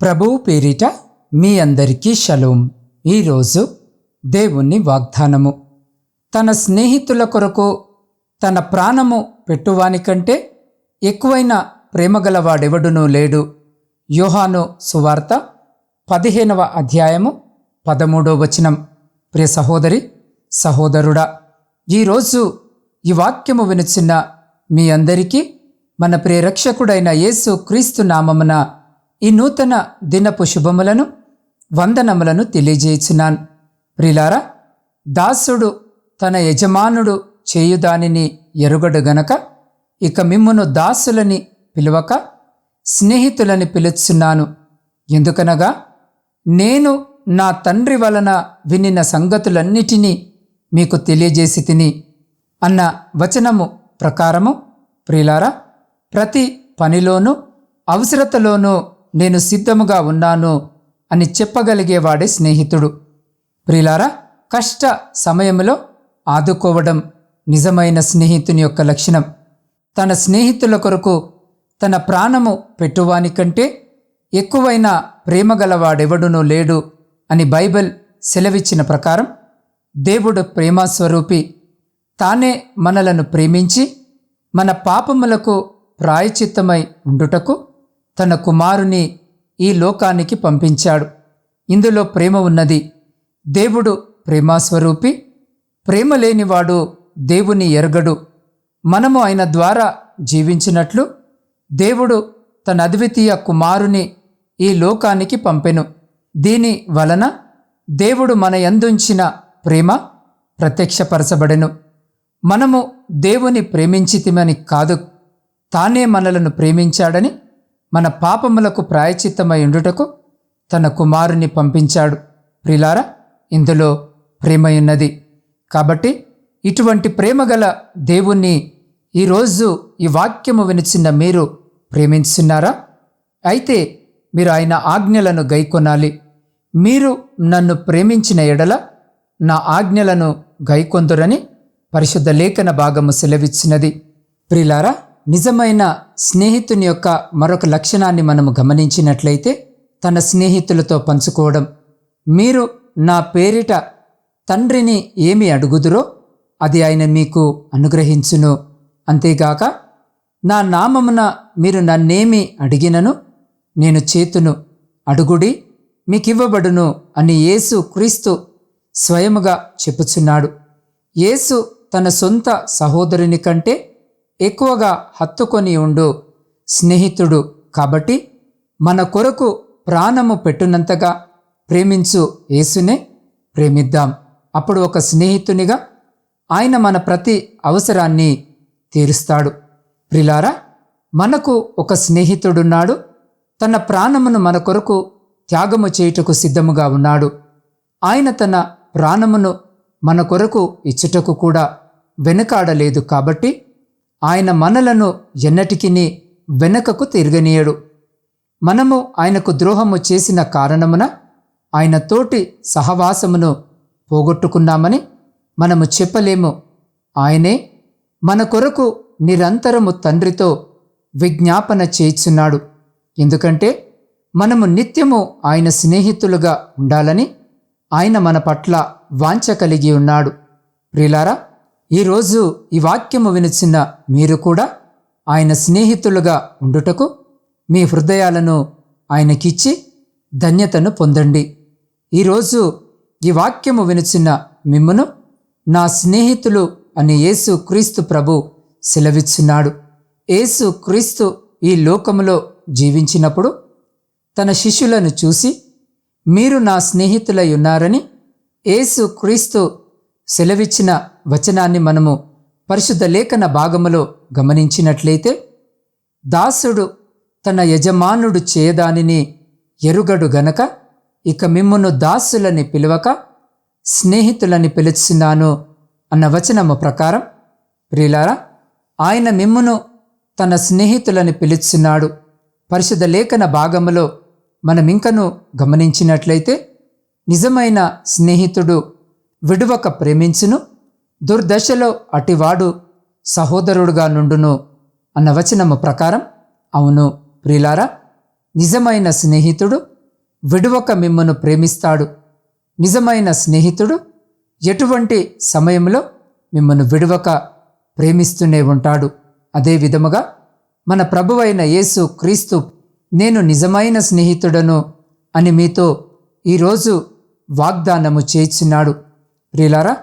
ప్రభువు పేరిట మీ అందరికీ షలోం. ఈరోజు దేవుని వాగ్దానము. తన స్నేహితుల కొరకు తన ప్రాణము పెట్టువానికంటే ఎక్కువైన ప్రేమగలవాడెవడునూ లేడు. యోహాను సువార్త పదిహేనవ అధ్యాయము పదమూడో వచనం. ప్రియ సహోదరి సహోదరుడా ఈరోజు ఈ వాక్యము వినుచున్న మీ అందరికీ మన ప్రియరక్షకుడైన యేసు క్రీస్తు నామమున ఈ నూతన దినపు శుభములను వందనములను తెలియజేయుచున్నాను. ప్రిలారా దాసుడు తన యజమానుడు చేయుదానిని ఎరుగడు గనక ఇక మిమ్మును దాసులని పిలువక స్నేహితులని పిలుచున్నాను. ఎందుకనగా నేను నా తండ్రి వలన వినిన సంగతులన్నిటినీ మీకు తెలియజేసి తిని అన్న వచనము ప్రకారము ప్రియులారా ప్రతి పనిలోనూ అవసరతలోనూ నేను సిద్ధముగా ఉన్నాను అని చెప్పగలిగేవాడే స్నేహితుడు. ప్రిలారా కష్ట సమయంలో ఆదుకోవడం నిజమైన స్నేహితుని యొక్క లక్షణం. తన స్నేహితుల కొరకు తన ప్రాణము పెట్టువానికంటే ఎక్కువైన ప్రేమగలవాడెవడునూ లేడు అని బైబిల్ సెలవిచ్చిన ప్రకారం దేవుడు ప్రేమస్వరూపి. తానే మనలను ప్రేమించి మన పాపములకు ప్రాయచిత్తమై ఉండుటకు తన కుమారుని ఈ లోకానికి పంపించాడు. ఇందులో ప్రేమ ఉన్నది. దేవుడు ప్రేమాస్వరూపి ప్రేమ లేనివాడు దేవుని ఎరగడు. మనము ఆయన ద్వారా జీవించినట్లు దేవుడు తన అద్వితీయ కుమారుని ఈ లోకానికి పంపెను. దీని వలన దేవుడు మన యందుంచిన ప్రేమ ప్రత్యక్షపరచబడెను. మనము దేవుని ప్రేమించితిమని కాదు తానే మనలను ప్రేమించాడని మన పాపములకు ప్రాయచిత్తమై ఉండుటకు తన కుమారుని పంపించాడు. ప్రిలారా ఇందులో ప్రేమయున్నది. కాబట్టి ఇటువంటి ప్రేమగల దేవుణ్ణి ఈరోజు ఈ వాక్యము వినిచిన మీరు ప్రేమించున్నారా? అయితే మీరు ఆయన ఆజ్ఞలను గైకొనాలి. మీరు నన్ను ప్రేమించిన ఎడల నా ఆజ్ఞలను గైకొందురని పరిశుద్ధ లేఖన భాగము సెలవిచ్చినది. ప్రిలారా నిజమైన స్నేహితుని యొక్క మరొక లక్షణాన్ని మనము గమనించినట్లయితే తన స్నేహితులతో పంచుకోవడం. మీరు నా పేరిట తండ్రిని ఏమి అడుగుదురో అది ఆయన మీకు అనుగ్రహించును. అంతేగాక నా నామమున మీరు నన్నేమి అడిగినను నేను చేతును అడుగుడి మీకివ్వబడును అని యేసు క్రీస్తు స్వయముగా చెప్పుచున్నాడు. యేసు తన సొంత సహోదరుని కంటే ఎక్కువగా హత్తుకొని ఉండు. స్నేహితుడు కాబట్టి మన కొరకు ప్రాణము పెట్టునంతగా ప్రేమించు యేసునే ప్రేమిద్దాం. అప్పుడు ఒక స్నేహితునిగా ఆయన మన ప్రతి అవసరాన్ని తీరుస్తాడు. ప్రిలారా మనకు ఒక స్నేహితుడున్నాడు. తన ప్రాణమును మన కొరకు త్యాగము చేయుటకు సిద్ధముగా ఉన్నాడు. ఆయన తన ప్రాణమును మన కొరకు ఇచ్చుటకు కూడా వెనుకాడలేదు కాబట్టి ఆయన మనలను ఎన్నటికిని వెనకకు తిరగనీయడు. మనము ఆయనకు ద్రోహము చేసిన కారణమున ఆయన తోటి సహవాసమును పోగొట్టుకున్నామని మనము చెప్పలేము. ఆయనే మన కొరకు నిరంతరము తండ్రితో విజ్ఞాపన చేయుచున్నాడు. ఎందుకంటే మనము నిత్యము ఆయన స్నేహితులుగా ఉండాలని ఆయన మన పట్ల వాంఛ కలిగి ఉన్నాడు. ప్రిలారా ఈరోజు ఈ వాక్యము వినిచిన మీరు కూడా ఆయన స్నేహితులుగా ఉండుటకు మీ హృదయాలను ఆయనకిచ్చి ధన్యతను పొందండి. ఈరోజు ఈ వాక్యము వినిచిన మిమ్మును నా స్నేహితులు అని యేసు క్రీస్తు ప్రభు సెలవిచ్చున్నాడు. యేసు క్రీస్తు ఈ లోకములో జీవించినప్పుడు తన శిష్యులను చూసి మీరు నా స్నేహితులై ఉన్నారని యేసు క్రీస్తు సెలవిచ్చిన వచనాన్ని మనము పరిశుద్ధ లేఖన భాగములో గమనించినట్లయితే దాసుడు తన యజమానుడు చేయదానిని ఎరుగడు గనక ఇక మిమ్మును దాసులని పిలువక స్నేహితులని పిలుచున్నాను అన్న వచనము ప్రకారం ప్రియులారా ఆయన మిమ్మును తన స్నేహితులని పిలుచున్నాడు. పరిశుద్ధ లేఖన భాగములో మనమింకను గమనించినట్లయితే నిజమైన స్నేహితుడు విడువక ప్రేమించును దుర్దశలో అటివాడు సహోదరుడుగా నుండును అన్న వచనము ప్రకారం అవును ప్రిలారా నిజమైన స్నేహితుడు విడువక మిమ్మను ప్రేమిస్తాడు. నిజమైన స్నేహితుడు ఎటువంటి సమయంలో మిమ్మను విడువక ప్రేమిస్తూనే ఉంటాడు. అదే విధముగా మన ప్రభువైన యేసు క్రీస్తు నేను నిజమైన స్నేహితుడను అని మీతో ఈరోజు వాగ్దానము చేర్చున్నాడు ప్రియులారా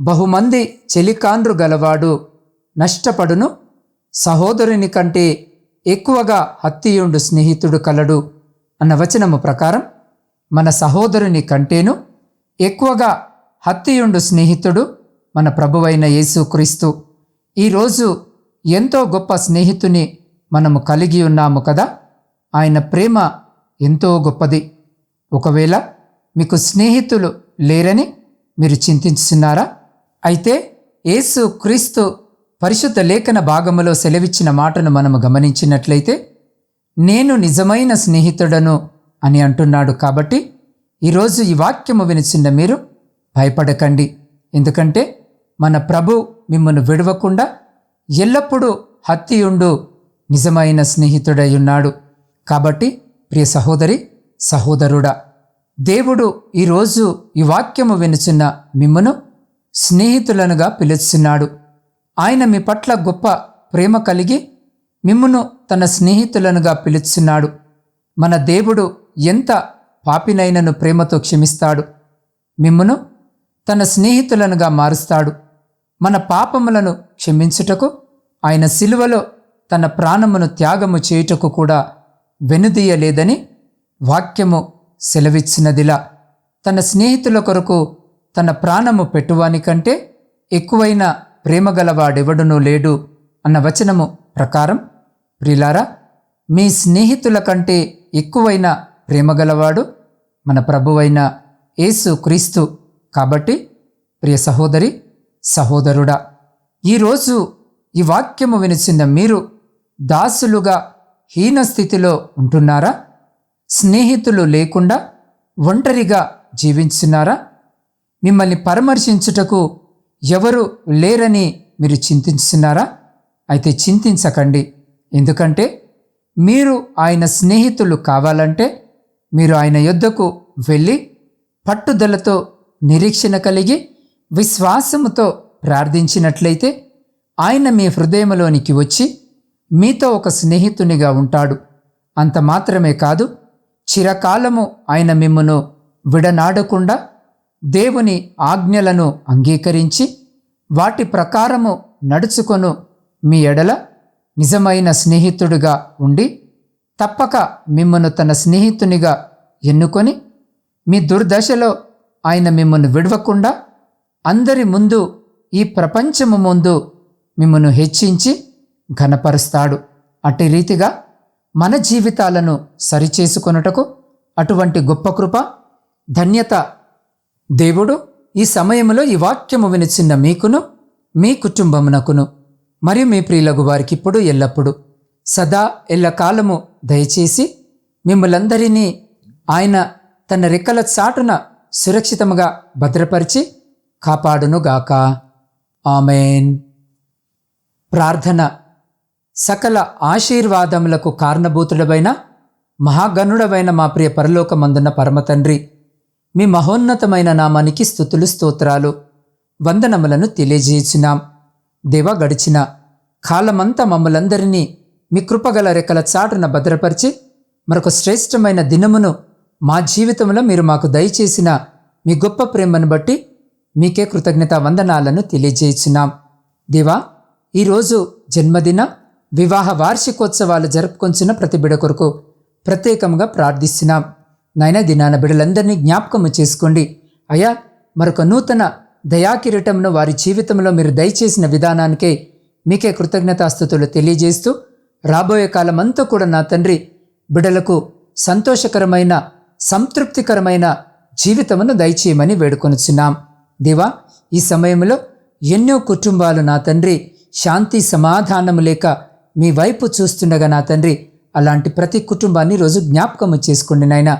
బహుమంది చెలికాండ్రు గలవాడు నష్టపడును. సహోదరుని కంటే ఎక్కువగా హత్తియుండు స్నేహితుడు కలడు అన్న వచనము ప్రకారం మన సహోదరుని కంటేను ఎక్కువగా హత్తియుండు స్నేహితుడు మన ప్రభువైన యేసుక్రీస్తు ఈరోజు ఎంతో గొప్ప స్నేహితుని మనము కలిగి ఉన్నాము కదా? ఆయన ప్రేమ ఎంతో గొప్పది. ఒకవేళ మీకు స్నేహితులు లేరని మీరు చింతించుతున్నారా అయితే యేసు క్రీస్తు పరిశుద్ధ లేఖన భాగములో సెలవిచ్చిన మాటను మనము గమనించినట్లయితే నేను నిజమైన స్నేహితుడను అని అంటున్నాడు కాబట్టి ఈరోజు ఈ వాక్యము వినిచిన్న మీరు భయపడకండి. ఎందుకంటే మన ప్రభు మిమ్మల్ని విడవకుండా ఎల్లప్పుడూ హత్తియుండు నిజమైన స్నేహితుడై ఉన్నాడు. కాబట్టి ప్రియ సహోదరి సహోదరుడా దేవుడు ఈరోజు ఈ వాక్యము వినుచున్న మిమ్మను స్నేహితులనుగా పిలుస్తున్నాడు. ఆయన మీ పట్ల గొప్ప ప్రేమ కలిగి మిమ్మును తన స్నేహితులనుగా పిలుస్తున్నాడు మన దేవుడు ఎంత పాపినైనను ప్రేమతో క్షమిస్తాడు. మిమ్మును తన స్నేహితులనుగా మారుస్తాడు. మన పాపములను క్షమించుటకు ఆయన సిలువలో తన ప్రాణమును త్యాగము చేయుటకు కూడా వెనుదీయలేదని వాక్యము సెలవిచ్చినదిలా. తన స్నేహితుల కొరకు తన ప్రాణము పెట్టువానికంటే ఎక్కువైన ప్రేమగలవాడెవడునూ లేడు అన్న వచనము ప్రకారం ప్రిలారా మీ స్నేహితుల కంటే ఎక్కువైన ప్రేమగలవాడు మన ప్రభువైన యేసు క్రీస్తు కాబట్టి ప్రియ సహోదరి సహోదరుడా ఈరోజు ఈ వాక్యము వినిచిన మీరు దాసులుగా హీన స్థితిలో ఉంటున్నారా? స్నేహితులు లేకుండా ఒంటరిగా జీవించున్నారా మిమ్మల్ని పరామర్శించుటకు ఎవరు లేరని మీరు చింతిస్తున్నారా అయితే చింతించకండి. ఎందుకంటే మీరు ఆయన స్నేహితులు కావాలంటే మీరు ఆయన యొద్దకు వెళ్ళి పట్టుదలతో నిరీక్షణ కలిగి విశ్వాసముతో ప్రార్థించినట్లయితే ఆయన మీ హృదయంలోనికి వచ్చి మీతో ఒక స్నేహితునిగా ఉంటాడు. అంత మాత్రమే కాదు చిరకాలము ఆయన మిమ్మును విడనాడకుండా దేవుని ఆజ్ఞలను అంగీకరించి వాటి ప్రకారము నడుచుకొను మీ ఎడల నిజమైన స్నేహితుడిగా ఉండి తప్పక మిమ్మను తన స్నేహితునిగా ఎన్నుకొని మీ దుర్దశలో ఆయన మిమ్మల్ని విడవకుండా అందరి ముందు ఈ ప్రపంచము ముందు మిమ్మను హెచ్చించి ఘనపరుస్తాడు. అట్టి రీతిగా మన జీవితాలను సరిచేసుకొనుటకు అటువంటి గొప్ప కృప ధన్యత దేవుడు ఈ సమయంలో ఈ వాక్యము వినిచిన్న మీకును మీ కుటుంబమునకును మరియు మీ ప్రియులకు వారికి ఇప్పుడు ఎల్లప్పుడు సదా ఎల్లకాలము దయచేసి మిమ్మలందరినీ ఆయన తన రెక్కల చాటున సురక్షితముగా భద్రపరిచి కాపాడునుగాక. ఆమెన్. ప్రార్థన సకల ఆశీర్వాదములకు కారణభూతుడవైన మహాగణుడవైన మా ప్రియ పరలోకమందున్న పరమతండ్రి మీ మహోన్నతమైన నామానికి స్థుతులు స్తోత్రాలు వందనములను తెలియజేసినాం దేవ గడిచిన కాలమంతా మమ్మలందరినీ మీ కృపగల రెక్కల చాటున భద్రపరిచి మరొక శ్రేష్టమైన దినమును మా జీవితంలో మీరు మాకు దయచేసిన మీ గొప్ప ప్రేమను బట్టి మీకే కృతజ్ఞత వందనాలను తెలియజేస్తున్నాం దేవా ఈరోజు జన్మదిన వివాహ వార్షికోత్సవాలు జరుపుకొంచిన ప్రతి బిడ కొరకు ప్రత్యేకంగా ప్రార్థిస్తున్నాం. నాయన దినాన బిడలందరినీ జ్ఞాపకము చేసుకోండి. అయా మరొక నూతన దయాకిరీటంను వారి జీవితంలో మీరు దయచేసిన విధానానికే మీకే కృతజ్ఞతాస్థుతులు తెలియజేస్తూ రాబోయే కాలమంతా కూడా నా తండ్రి బిడలకు సంతోషకరమైన సంతృప్తికరమైన జీవితమును దయచేయమని వేడుకొనుచున్నాం. దివా ఈ సమయంలో ఎన్నో కుటుంబాలు నా తండ్రి శాంతి సమాధానము లేక మీ వైపు చూస్తుండగా నా తండ్రి అలాంటి ప్రతి కుటుంబాన్ని రోజు జ్ఞాపకము చేసుకోండి నాయన.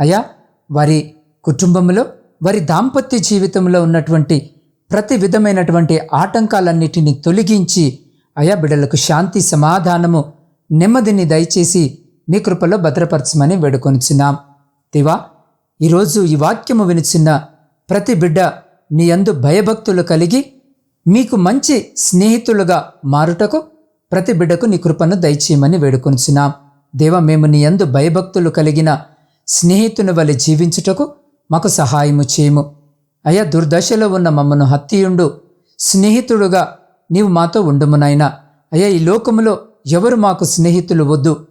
అయ్యా వారి కుటుంబంలో వారి దాంపత్య జీవితంలో ఉన్నటువంటి ప్రతి విధమైనటువంటి ఆటంకాలన్నిటిని తొలగించి అయా బిడ్డలకు శాంతి సమాధానము నెమ్మదిని దయచేసి మీ కృపలో భద్రపరచమని వేడుకొనిచున్నాం. దివా ఈరోజు ఈ వాక్యము వినిచిన్న ప్రతి బిడ్డ నీ యందు భయభక్తులు కలిగి మీకు మంచి స్నేహితులుగా మారుటకు ప్రతి బిడ్డకు నీ కృపను దయచేయమని వేడుకొనిచున్నాం. దేవ మేము నీ యందు భయభక్తులు కలిగిన స్నేహితుని వలె జీవించుటకు మాకు సహాయము చేయము. అయ్యా దుర్దశలో ఉన్న మమ్మను హత్యయుండు స్నేహితుడుగా నీవు మాతో ఉండుమునైనా అయ్యా ఈ లోకములో ఎవరు మాకు స్నేహితులు వద్దు.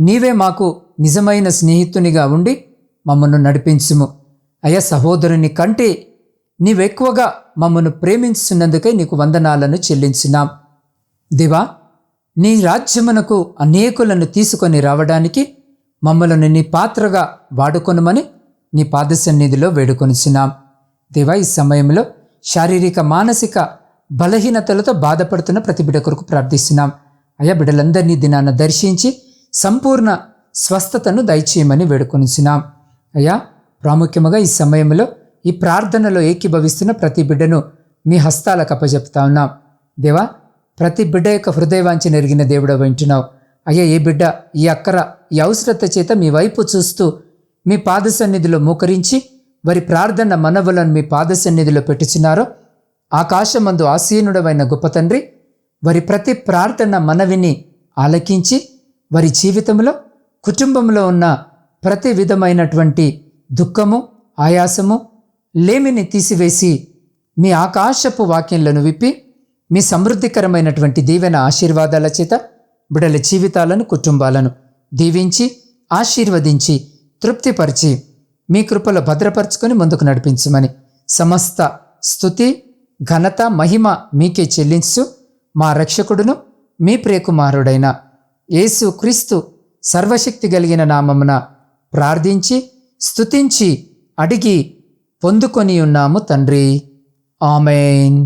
నీవే మాకు నిజమైన స్నేహితునిగా ఉండి మమ్మను నడిపించుము. అయ్యా సహోదరుని కంటే నీవెక్కువగా మమ్మను ప్రేమించున్నందుకై నీకు వందనాలను చెల్లించినాం దేవా నీ రాజ్యమునకు అనేకులను తీసుకొని రావడానికి మమ్మలను నీ పాత్రగా వాడుకొనుమని నీ పాద సన్నిధిలో వేడుకొనిచున్నాం. దేవా ఈ సమయంలో శారీరక మానసిక బలహీనతలతో బాధపడుతున్న ప్రతి బిడ్డ కొరకు ప్రార్థిస్తున్నాం. అయ్యా బిడ్డలందరినీ దినాన దర్శించి సంపూర్ణ స్వస్థతను దయచేయమని వేడుకొనిచున్నాం. అయ్యా ప్రాముఖ్యముగా ఈ సమయంలో ఈ ప్రార్థనలో ఏకీభవిస్తున్న ప్రతి బిడ్డను మీ హస్తాలకు అప్పజెప్తా ఉన్నాం. దేవా ప్రతి బిడ్డ యొక్క హృదయవాంచి నెరిగిన దేవుడ వింటున్నావు. అయ్యా ఏ బిడ్డ ఈ అక్కర ఈ అవసరత చేత మీ వైపు చూస్తూ మీ పాద సన్నిధిలో మోకరించి వారి ప్రార్థన మనవులను మీ పాద సన్నిధిలో పెట్టుచున్నారో ఆకాశమందు ఆసీనుడమైన గొప్ప తండ్రి వారి ప్రతి ప్రార్థన మనవిని ఆలకించి వారి జీవితంలో కుటుంబంలో ఉన్న ప్రతి విధమైనటువంటి దుఃఖము ఆయాసము లేమిని తీసివేసి మీ ఆకాశపు వాక్యంలను విప్పి మీ సమృద్ధికరమైనటువంటి దీవెన ఆశీర్వాదాల చేత బిడల జీవితాలను కుటుంబాలను దీవించి ఆశీర్వదించి తృప్తిపరిచి మీ కృపలో భద్రపరుచుకొని ముందుకు నడిపించమని సమస్త స్థుతి ఘనత మహిమ మీకే చెల్లించు. మా రక్షకుడును మీ ప్రియకుమారుడైన యేసు క్రీస్తు సర్వశక్తి కలిగిన నామమున ప్రార్థించి స్తుతించి అడిగి పొందుకొని ఉన్నాము తండ్రి. ఆమెన్.